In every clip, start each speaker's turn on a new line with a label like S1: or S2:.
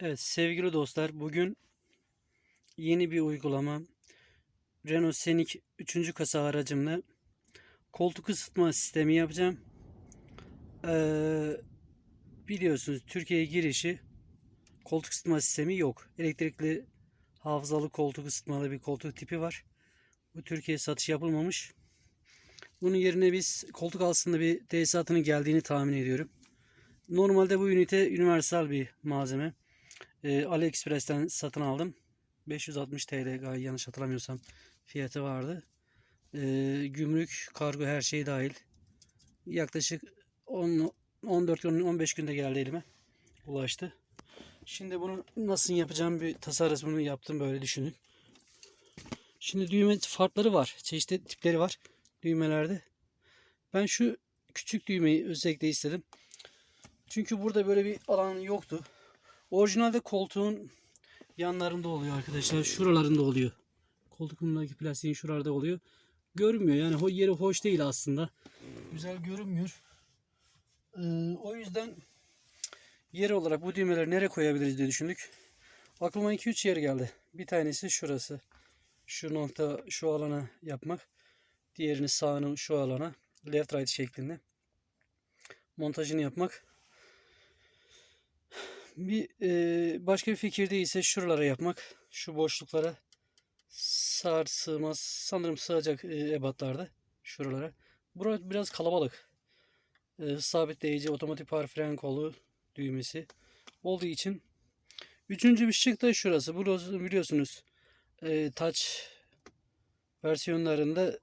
S1: Evet sevgili dostlar bugün yeni bir uygulama Renault Scenic 3. kasa aracımla koltuk ısıtma sistemi yapacağım. Ee, biliyorsunuz Türkiye'ye girişi koltuk ısıtma sistemi yok. Elektrikli hafızalı koltuk ısıtmalı bir koltuk tipi var. Bu Türkiye satış yapılmamış. Bunun yerine biz koltuk altında bir tesisatının geldiğini tahmin ediyorum. Normalde bu ünite universal bir malzeme. Ee, AliExpress'ten satın aldım. 560 TL gayet yanlış hatırlamıyorsam fiyatı vardı. Ee, gümrük, kargo her şey dahil. Yaklaşık 10 14 gün 15 günde geldi elime. Ulaştı. Şimdi bunu nasıl yapacağım bir tasarrufunu yaptım böyle düşünün. Şimdi düğme farkları var. Çeşitli tipleri var düğmelerde. Ben şu küçük düğmeyi özellikle istedim. Çünkü burada böyle bir alan yoktu. Orijinalde koltuğun yanlarında oluyor arkadaşlar. Şuralarında oluyor. Koltuğumdaki plastiğin şuralarda oluyor. Görünmüyor. Yani o yeri hoş değil aslında. Güzel görünmüyor. Ee, o yüzden yer olarak bu düğmeleri nereye koyabiliriz diye düşündük. Aklıma 2-3 yer geldi. Bir tanesi şurası. Şu nokta şu alana yapmak. Diğerini sağını şu alana. Left right şeklinde. Montajını yapmak. Bir e, başka bir fikir değilse şuralara yapmak. Şu boşluklara sığar sığmaz. Sanırım sığacak e, ebatlarda. Şuralara. Burası biraz kalabalık. E, sabitleyici otomatik par fren kolu düğmesi olduğu için. Üçüncü bir şık da şurası. Burası biliyorsunuz e, touch versiyonlarında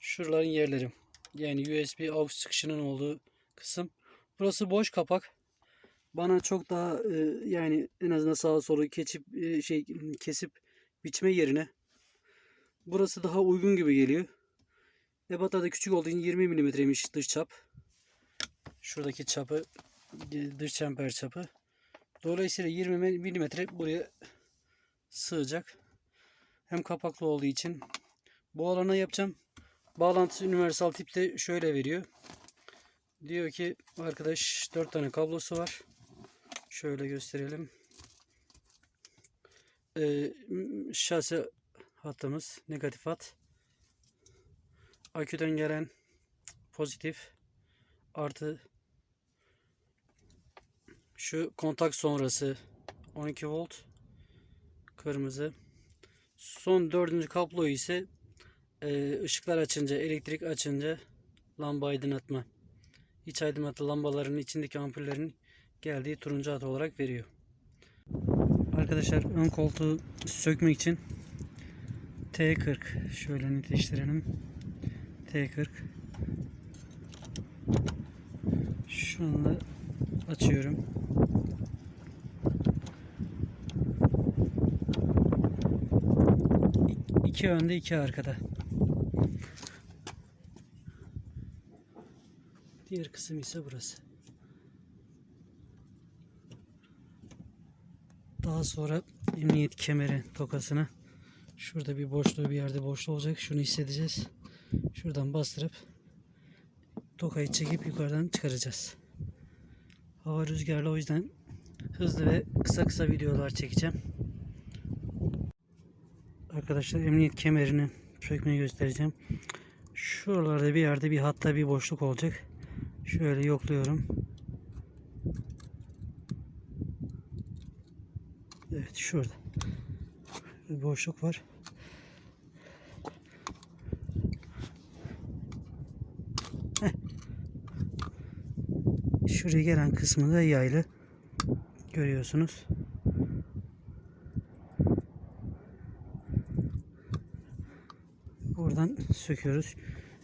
S1: şuraların yerleri. Yani USB aux çıkışının olduğu kısım. Burası boş kapak bana çok daha e, yani en azından sağa solu keçip e, şey kesip biçme yerine burası daha uygun gibi geliyor. Ebatlar da küçük olduğu için 20 milimetreymiş dış çap. Şuradaki çapı e, dış çember çapı. Dolayısıyla 20 milimetre buraya sığacak. Hem kapaklı olduğu için bu alana yapacağım. Bağlantısı universal tipte şöyle veriyor. Diyor ki arkadaş 4 tane kablosu var. Şöyle gösterelim. Ee, şase hattımız negatif hat. Aküden gelen pozitif artı şu kontak sonrası 12 volt kırmızı. Son dördüncü kablo ise e, ışıklar açınca, elektrik açınca lamba aydınlatma. İç aydınlatma lambaların içindeki ampullerin geldiği turuncu hat olarak veriyor. Arkadaşlar ön koltuğu sökmek için T40 şöyle netleştirelim. T40 şu anda açıyorum. İki önde iki arkada. Diğer kısım ise burası. Daha sonra emniyet kemeri tokasına şurada bir boşluğu bir yerde boşluğu olacak. Şunu hissedeceğiz. Şuradan bastırıp tokayı çekip yukarıdan çıkaracağız. Hava rüzgarlı o yüzden hızlı ve kısa kısa videolar çekeceğim. Arkadaşlar emniyet kemerini sökmeyi göstereceğim. Şuralarda bir yerde bir hatta bir boşluk olacak. Şöyle yokluyorum. Evet şurada. Bir boşluk var. Heh. Şuraya gelen kısmı da yaylı. Görüyorsunuz. Buradan söküyoruz.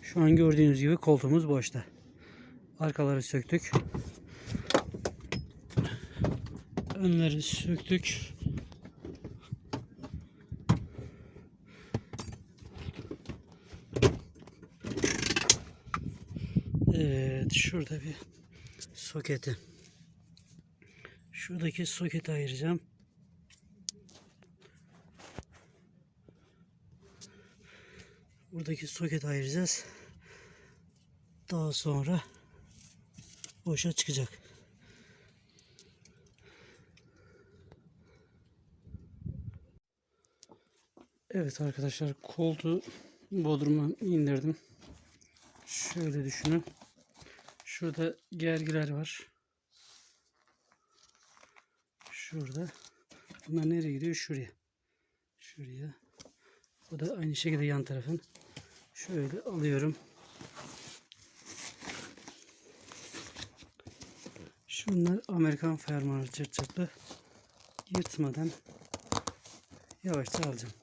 S1: Şu an gördüğünüz gibi koltuğumuz boşta. Arkaları söktük. Önleri söktük. şurada bir soketi. Şuradaki soketi ayıracağım. Buradaki soket ayıracağız. Daha sonra boşa çıkacak. Evet arkadaşlar koltuğu bodruma indirdim. Şöyle düşünün. Şurada gergiler var. Şurada. Bunlar nereye gidiyor? Şuraya. Şuraya. Bu da aynı şekilde yan tarafın. Şöyle alıyorum. Şunlar Amerikan fermuarı çırt çırtlı. Yırtmadan yavaşça alacağım.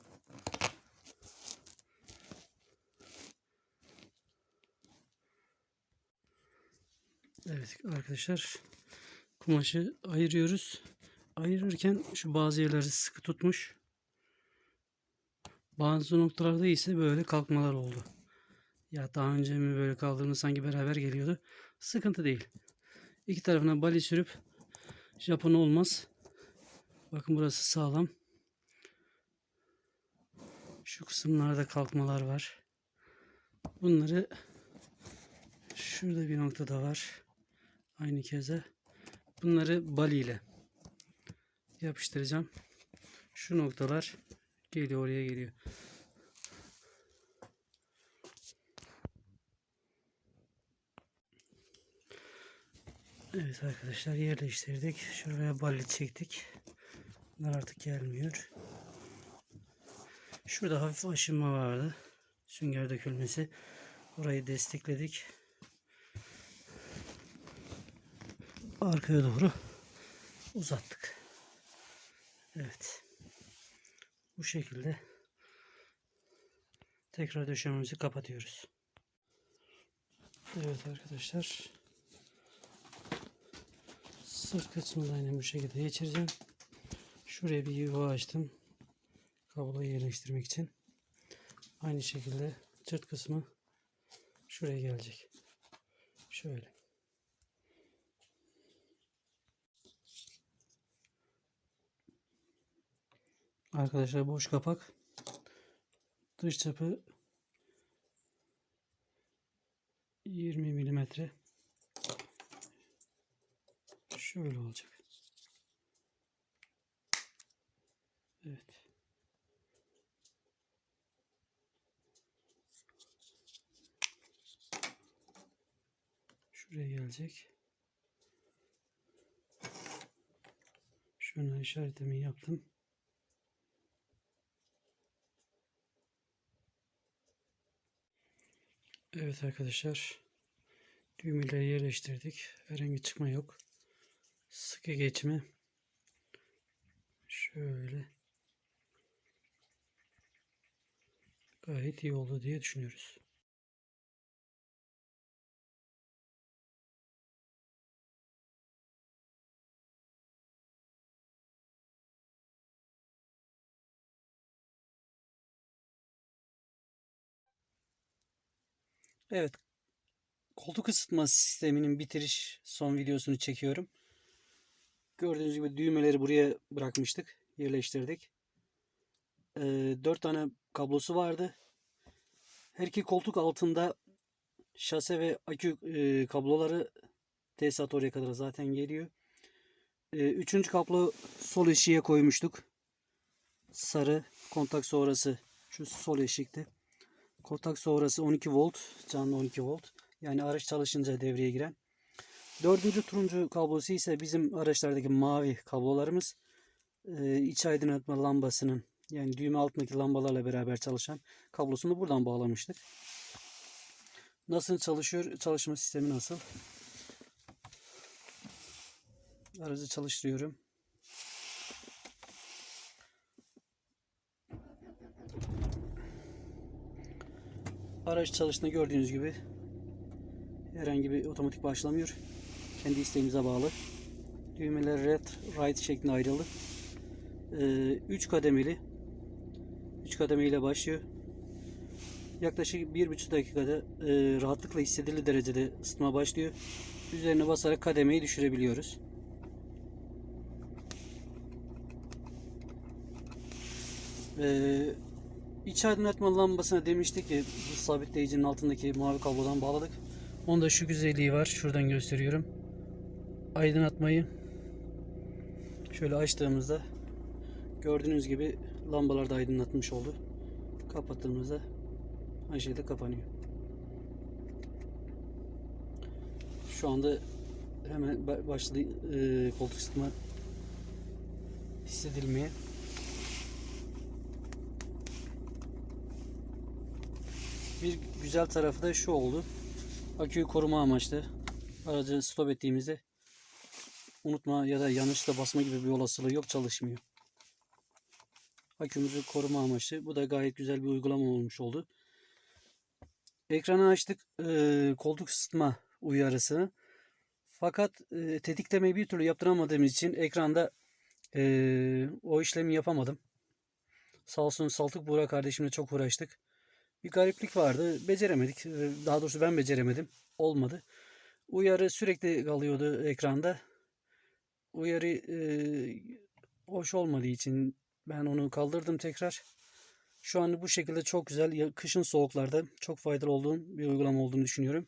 S1: Evet arkadaşlar kumaşı ayırıyoruz. Ayırırken şu bazı yerleri sıkı tutmuş. Bazı noktalarda ise böyle kalkmalar oldu. Ya daha önce mi böyle kaldığımız sanki beraber geliyordu. Sıkıntı değil. İki tarafına bali sürüp Japon olmaz. Bakın burası sağlam. Şu kısımlarda kalkmalar var. Bunları şurada bir noktada var. Aynı keza. Bunları bali ile yapıştıracağım. Şu noktalar geliyor oraya geliyor. Evet arkadaşlar yerleştirdik. Şuraya bali çektik. Bunlar artık gelmiyor. Şurada hafif aşınma vardı. Sünger dökülmesi. Orayı destekledik. Arkaya doğru uzattık. Evet. Bu şekilde tekrar döşememizi kapatıyoruz. Evet arkadaşlar. Sırt kısmını da yine bu şekilde geçireceğim. Şuraya bir yuva açtım. Kabloyu yerleştirmek için. Aynı şekilde çırt kısmı şuraya gelecek. Şöyle. Arkadaşlar boş kapak. Dış çapı 20 milimetre. Şöyle olacak. Evet. Şuraya gelecek. Şuna işaretimi yaptım. Evet arkadaşlar. Düğmeleri yerleştirdik. Herhangi çıkma yok. Sıkı geçme. Şöyle. Gayet iyi oldu diye düşünüyoruz. Evet. Koltuk ısıtma sisteminin bitiriş son videosunu çekiyorum. Gördüğünüz gibi düğmeleri buraya bırakmıştık. Yerleştirdik. Ee, 4 tane kablosu vardı. Her iki koltuk altında şase ve akü e, kabloları tesisat oraya kadar zaten geliyor. Ee, üçüncü kablo sol eşiğe koymuştuk. Sarı kontak sonrası şu sol eşikti. Kontak sonrası 12 volt, canlı 12 volt. Yani araç çalışınca devreye giren. Dördüncü turuncu kablosu ise bizim araçlardaki mavi kablolarımız. Ee, iç aydınlatma lambasının yani düğme altındaki lambalarla beraber çalışan kablosunu buradan bağlamıştık. Nasıl çalışıyor? Çalışma sistemi nasıl? Aracı çalıştırıyorum. Araç çalıştığında gördüğünüz gibi herhangi bir otomatik başlamıyor. Kendi isteğimize bağlı. Düğmeler red, right şeklinde ayrıldı. 3 kademeli. 3 kademeyle başlıyor. Yaklaşık 1,5 dakikada e, rahatlıkla hissedilir derecede ısıtma başlıyor. Üzerine basarak kademeyi düşürebiliyoruz. Ee, iç aydınlatma lambasına demiştik ki sabitleyicinin altındaki mavi kablodan bağladık. Onda şu güzelliği var. Şuradan gösteriyorum. Aydınlatmayı şöyle açtığımızda gördüğünüz gibi lambalar da aydınlatmış oldu. kapattığımızda aynı şekilde kapanıyor. Şu anda hemen ba- başladı e, koltuk ısıtma hissedilmeye. Bir güzel tarafı da şu oldu. Aküyü koruma amaçlı aracı stop ettiğimizde unutma ya da yanlışla basma gibi bir olasılığı yok çalışmıyor. Akümüzü koruma amaçlı. Bu da gayet güzel bir uygulama olmuş oldu. Ekranı açtık. Eee, koltuk ısıtma uyarısı. Fakat eee, tetiklemeyi bir türlü yaptıramadığımız için ekranda eee, o işlemi yapamadım. Sağ olsun Saltık Buğra kardeşimle çok uğraştık. Bir gariplik vardı. Beceremedik. Eee, Daha doğrusu ben beceremedim. Olmadı. Uyarı sürekli kalıyordu ekranda. Uyarı eee, hoş olmadığı için ben onu kaldırdım tekrar. Şu an bu şekilde çok güzel. Kışın soğuklarda çok faydalı olduğum bir uygulama olduğunu düşünüyorum.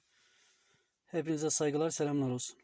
S1: Hepinize saygılar, selamlar olsun.